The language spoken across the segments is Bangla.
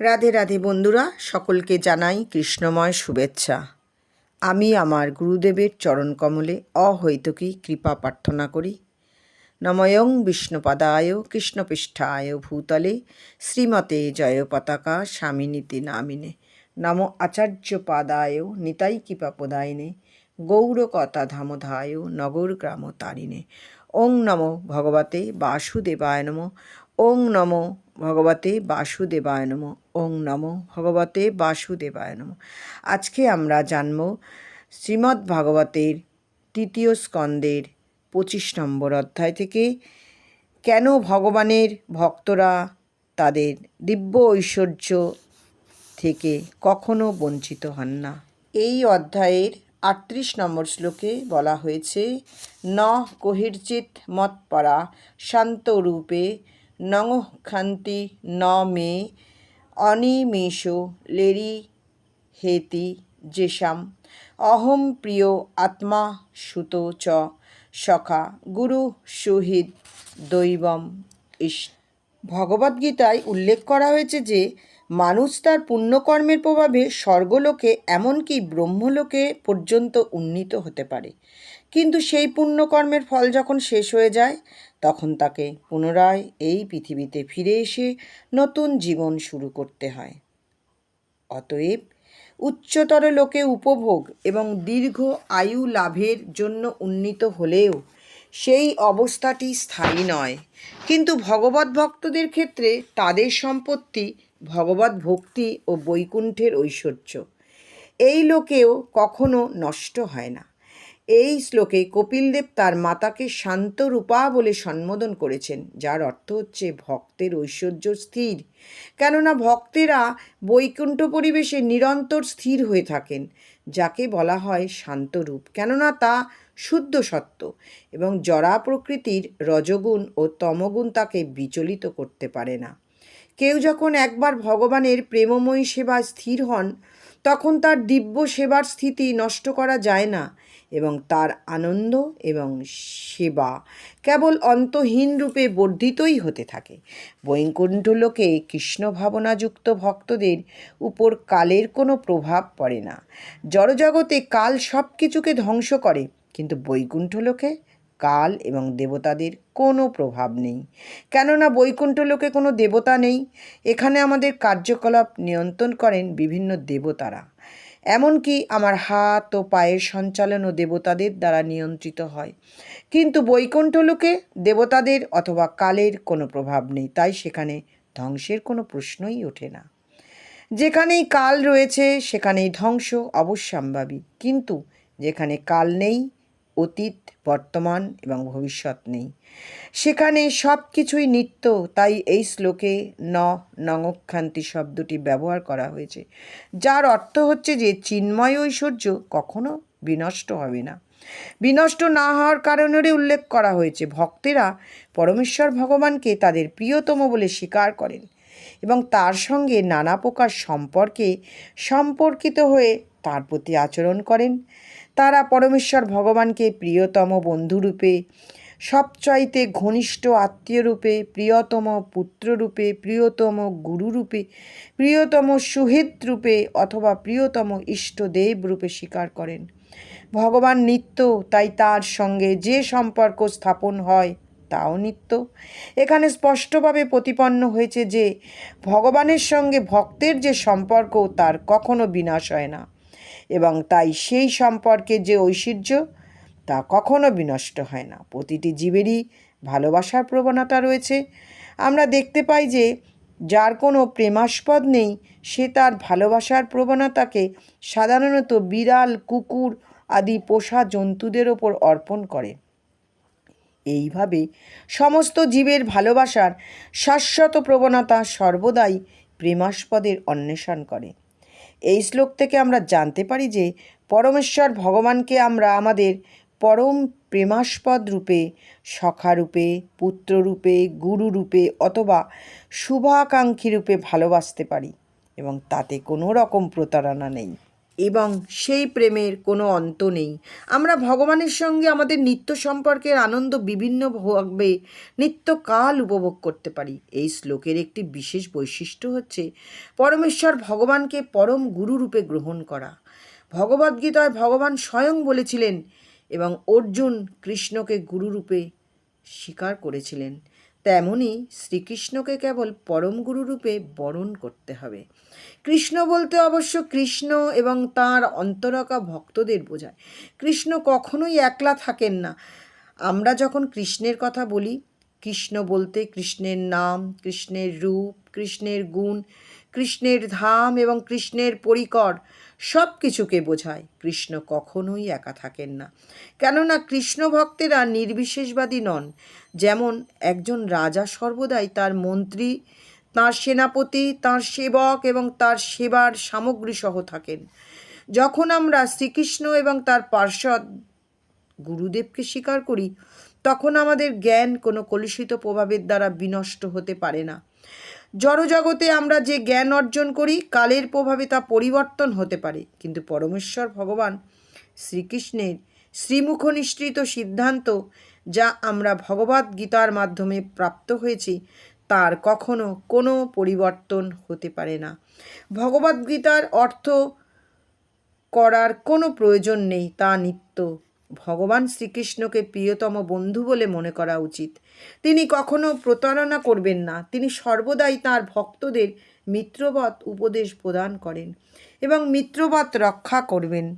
রাধে রাধে বন্ধুরা, সকলকে জানাই কৃষ্ণময় শুভেচ্ছা। আমি আমার গুরুদেবের চরণকমলে অহৈতুকী কৃপা প্রার্থনা করি। নময়ং বিষ্ণুপদায়, কৃষ্ণপৃষ্ঠায় ভূতলে, শ্রীমতে জয় পতাকা স্বামিনীতি নামিনে। নম আচার্য পাদায় নিতাই কৃপাপদায়নে গৌরকতা ধামধায় নগর গ্রাম তারিণে ওং নম ভগবতে বাসুদেবায় নম। ওং নম ভগবতে বাসুদেবায় নম, ওং নম ভগবতে বাসুদেবায় নম। আজকে আমরা জানব শ্রীমদ্ ভাগবতের তৃতীয় স্কন্দের পঁচিশ নম্বর অধ্যায় থেকে কেন ভগবানের ভক্তরা তাদের দিব্য ঐশ্বর্য থেকে কখনো বঞ্চিত হন না। এই অধ্যায়ের আটত্রিশ নম্বর শ্লোকে বলা হয়েছে, ন কহির্চিত মৎপরা শান্তরূপে নঙ খান্তি ন মে অনিমেষ লেরি হেতি যেসাম অহম প্রিয় আত্মা সুত চ। সখা গুরু সুহিত দৈবম ইস ভগবদ্গীতায় উল্লেখ করা হয়েছে যে, মানুষ তার পুণ্যকর্মের প্রভাবে স্বর্গলোকে এমনকি ব্রহ্মলোকে পর্যন্ত উন্নীত হতে পারে। কিন্তু সেই পুণ্যকর্মের ফল যখন শেষ হয়ে যায় তখন তাকে পুনরায় এই পৃথিবীতে ফিরে এসে নতুন জীবন শুরু করতে হয়। অতএব উচ্চতর লোকে উপভোগ এবং দীর্ঘ আয়ু লাভের জন্য উন্নীত হলেও সেই অবস্থাটি স্থায়ী নয়। কিন্তু ভগবত ভক্তদের ক্ষেত্রে তাদের সম্পত্তি ভগবত ভক্তি ও বৈকুণ্ঠের ঐশ্বর্য। এই লোকেও কখনো নষ্ট হয় না। এই শ্লোকে কপিলদেব তার মাতাকে শান্ত রূপা বলে সম্বোধন করেছেন, যার অর্থ হচ্ছে ভক্তের ঐশ্বর্য স্থির। কেননা ভক্তেরা বৈকুণ্ঠ পরিবেশে নিরন্তর স্থির হয়ে থাকেন, যাকে বলা হয় শান্তরূপ কেননা তা শুদ্ধ সত্য এবং জরা প্রকৃতির রজগুণ ও তমগুণ তাকে বিচলিত করতে পারে না। কেউ যখন একবার ভগবানের প্রেমময়ী সেবা স্থির হন, তখন তার দিব্য সেবার স্থিতি নষ্ট করা যায় না। এবং তার আনন্দ এবং সেবা কেবল অন্তহীন রূপে বর্ধিতই হতে থাকে। বৈকুণ্ঠ লোকে কৃষ্ণ ভাবনাযুক্ত ভক্তদের উপর কালের কোনো প্রভাব পড়ে না। জড়জগতে কাল সব কিছুকে ধ্বংস করে, কিন্তু বৈকুণ্ঠ লোকে কাল এবং দেবতাদের কোনো প্রভাব নেই। কেননা বৈকুণ্ঠ লোকে কোনো দেবতা নেই। এখানে আমাদের কার্যকলাপ নিয়ন্ত্রণ করেন বিভিন্ন দেবতারা। এমনকি আমার হাত ও পায়ের সঞ্চালনও দেবতাদের দ্বারা নিয়ন্ত্রিত হয়। কিন্তু বৈকুণ্ঠলোকে দেবতাদের অথবা কালের কোনো প্রভাব নেই, তাই সেখানে ধ্বংসের কোনো প্রশ্নই ওঠে না। যেখানেই কাল রয়েছে, সেখানেই ধ্বংস অবশ্যম্ভাবী। কিন্তু যেখানে কাল নেই অতীত, বর্তমান এবং ভবিষ্যৎ নেই। সেখানে সব কিছুই নিত্য, তাই এই শ্লোকে ন, নঙক্ষান্তি শব্দটি ব্যবহার করা হয়েছে, যার অর্থ হচ্ছে যে চিন্ময় ঐশ্বর্য কখনো বিনষ্ট হবে না। বিনষ্ট না হওয়ার কারণেরই উল্লেখ করা হয়েছে, ভক্তেরা পরমেশ্বর ভগবানকে তাদের প্রিয়তম বলে স্বীকার করেন এবং তার সঙ্গে নানা প্রকার সম্পর্কে সম্পর্কিত হয়ে তার প্রতি আচরণ করেন। তারা পরমেশ্বর ভগবানকে প্রিয়তম বন্ধুরূপে সবচাইতে ঘনিষ্ঠ আত্মীয় রূপে, প্রিয়তম পুত্ররূপে প্রিয়তম গুরুরূপে প্রিয়তম রূপে অথবা প্রিয়তম ইষ্টদেব রূপে স্বীকার করেন। ভগবান নিত্য, তাই তার সঙ্গে যে সম্পর্ক স্থাপন হয় তাও নিত্য। এখানে স্পষ্টভাবে প্রতিপন্ন হয়েছে যে, ভগবানের সঙ্গে ভক্তের যে সম্পর্ক তার কখনো বিনাশ হয় না। এবং তাই সেই সম্পর্কে যে ঐশ্বর্য, তা কখনো বিনষ্ট হয় না। প্রতিটি জীবেরই ভালোবাসার প্রবণতা রয়েছে। আমরা দেখতে পাই যে, যার কোনো প্রেমাস্পদ নেই, সে তার ভালোবাসার প্রবণতাকে সাধারণত বিড়াল, কুকুর আদি পোষা জন্তুদের ওপর অর্পণ করে। এইভাবে সমস্ত জীবের ভালোবাসার শাশ্বত প্রবণতা সর্বদাই প্রেমাস্পদের অন্বেষণ করে। এই শ্লোক থেকে আমরা জানতে পারি যে পরমেশ্বর ভগবানকে আমরা আমাদের পরম প্রেমাস্পদ রূপে সখারূপে পুত্ররূপে গুরুরূপে অথবা শুভাকাঙ্ক্ষী রূপে ভালোবাসতে পারি এবং তাতে কোনো রকম প্রতারণা নেই। এবং সেই প্রেমের কোনো অন্ত নেই। আমরা ভগবানের সঙ্গে আমাদের নিত্য সম্পর্কের আনন্দ বিভিন্নভাবে নিত্যকাল উপভোগ করতে পারি। এই শ্লোকের একটি বিশেষ বৈশিষ্ট্য হচ্ছে, পরমেশ্বর ভগবানকে পরম গুরুরূপে গ্রহণ করা। ভগবদ্গীতায় ভগবান স্বয়ং বলেছিলেন এবং অর্জুন কৃষ্ণকে গুরুরূপে স্বীকার করেছিলেন। তেমনি শ্রীকৃষ্ণকে কেবল পরম গুরুরূপে বরণ করতে হবে। কৃষ্ণ বলতে অবশ্য কৃষ্ণ এবং তার অন্তরকা ভক্তদের বোঝায়। কৃষ্ণ কখনোই একলা থাকেন না। আমরা যখন কৃষ্ণের কথা বলি, কৃষ্ণ বলতে কৃষ্ণের নাম, কৃষ্ণের রূপ, কৃষ্ণের গুণ, কৃষ্ণের ধাম এবং কৃষ্ণের পরিকর সব কিছুকে বোঝায়। কৃষ্ণ কখনোই একা থাকেন না। কেননা কৃষ্ণ ভক্তেরা নির্বিশেষবাদী নন। যেমন একজন রাজা সর্বদাই তার মন্ত্রী, তার সেনাপতি, তার সেবক এবং তার সেবার সামগ্রী সহ থাকেন। যখন আমরা শ্রীকৃষ্ণ এবং তার পার্শ্বদ গুরুদেবকে স্বীকার করি, তখন আমাদের জ্ঞান কোনো কলুষিত প্রভাবের দ্বারা বিনষ্ট হতে পারে না। জড়জগতে আমরা যে জ্ঞান অর্জন করি, কালের প্রভাবে তা পরিবর্তন হতে পারে। কিন্তু পরমেশ্বর ভগবান শ্রীকৃষ্ণের শ্রীমুখ সিদ্ধান্ত যা আমরা ভগবদ গীতার মাধ্যমে প্রাপ্ত হয়েছি, তার কখনো কোনো পরিবর্তন হতে পারে না। ভগবদ্গীতার অর্থ করার কোনো প্রয়োজন নেই, তা নিত্য ভগবান শ্রীকৃষ্ণকে প্রিয়তম বন্ধু বলে মনে করা উচিত। তিনি কখনো প্রতারণা করবেন না। তিনি সর্বদাই তার ভক্তদের মিত্রবৎ উপদেশ প্রদান করেন এবং মিত্রবৎ রক্ষা করবেন।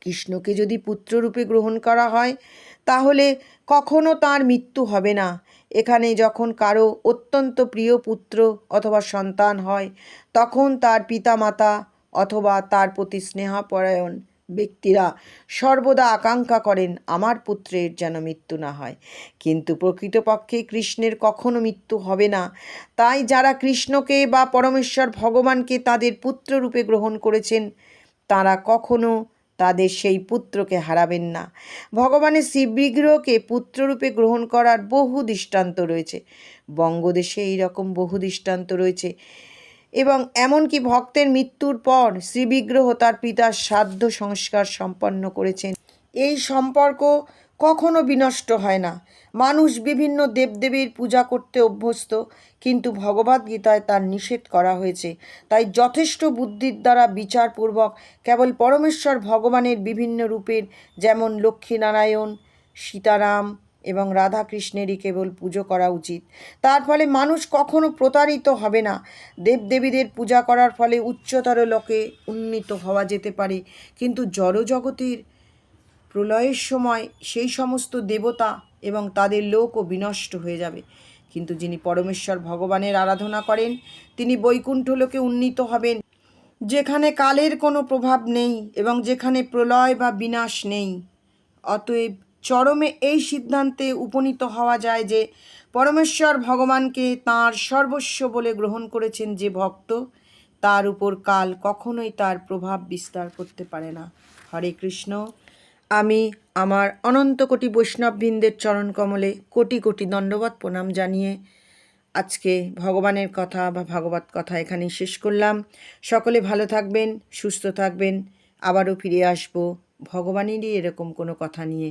কৃষ্ণকে যদি পুত্ররূপে গ্রহণ করা হয়, তাহলে কখনো তার মৃত্যু হবে না। এখানে যখন কারও অত্যন্ত প্রিয় পুত্র অথবা সন্তান হয়, তখন তার পিতামাতা অথবা তার প্রতি স্নেহাপরায়ণ ব্যক্তিরা সর্বদা আকাঙ্ক্ষা করেন, আমার পুত্রের যেন মৃত্যু না হয়। কিন্তু প্রকৃতপক্ষে কৃষ্ণের কখনো মৃত্যু হবে না। তাই যারা কৃষ্ণকে বা পরমেশ্বর ভগবানকে তাদের পুত্ররূপে গ্রহণ করেছেন, তারা কখনো তাদের সেই পুত্রকে হারাবেন না। ভগবানের শিববিগ্রহকে পুত্ররূপে গ্রহণ করার বহু দৃষ্টান্ত রয়েছে। বঙ্গদেশে এই রকম বহু দৃষ্টান্ত রয়েছে। এবং এমনকি ভক্তের মৃত্যুর পর শ্রীবিগ্রহ তার পিতার সাধ্য সংস্কার সম্পন্ন করেছেন। এই সম্পর্ক কখনো বিনষ্ট হয় না। মানুষ বিভিন্ন দেবদেবীর পূজা করতে অভ্যস্ত, কিন্তু ভগবদ্গীতায় তার নিষেধ করা হয়েছে। তাই যথেষ্ট বুদ্ধির দ্বারা বিচারপূর্বক কেবল পরমেশ্বর ভগবানের বিভিন্ন রূপের, যেমন লক্ষ্মীনারায়ণ সীতারাম এবং রাধাকৃষ্ণেরই কেবল পুজো করা উচিত। তার ফলে মানুষ কখনো প্রতারিত হবে না। দেবদেবীদের পূজা করার ফলে উচ্চতর লোকে উন্নীত হওয়া যেতে পারে। কিন্তু জড়জগতের প্রলয়ের সময় সেই সমস্ত দেবতা এবং তাদের লোকও বিনষ্ট হয়ে যাবে। কিন্তু যিনি পরমেশ্বর ভগবানের আরাধনা করেন, তিনি বৈকুণ্ঠ লোকে উন্নীত হবেন। যেখানে কালের কোনো প্রভাব নেই এবং যেখানে প্রলয় বা বিনাশ নেই, অতএব চরমে এই সিদ্ধান্তে উপনীত হওয়া যায় যে পরমেশ্বর ভগবানকে তাঁর সর্বস্ব বলে গ্রহণ করেছেন যে ভক্ত, তার উপর কাল কখনোই তার প্রভাব বিস্তার করতে পারে না। হরে কৃষ্ণ। আমি আমার অনন্ত কোটি বৈষ্ণববৃন্দের চরণ কমলে কোটি কোটি দণ্ডবত প্রণাম জানিয়ে আজকে ভগবানের কথা বা ভাগবত কথা এখানেই শেষ করলাম। সকলে ভালো থাকবেন, সুস্থ থাকবেন, আবারও ফিরে আসব ভগবানেরই এরকম কোনো কথা নিয়ে।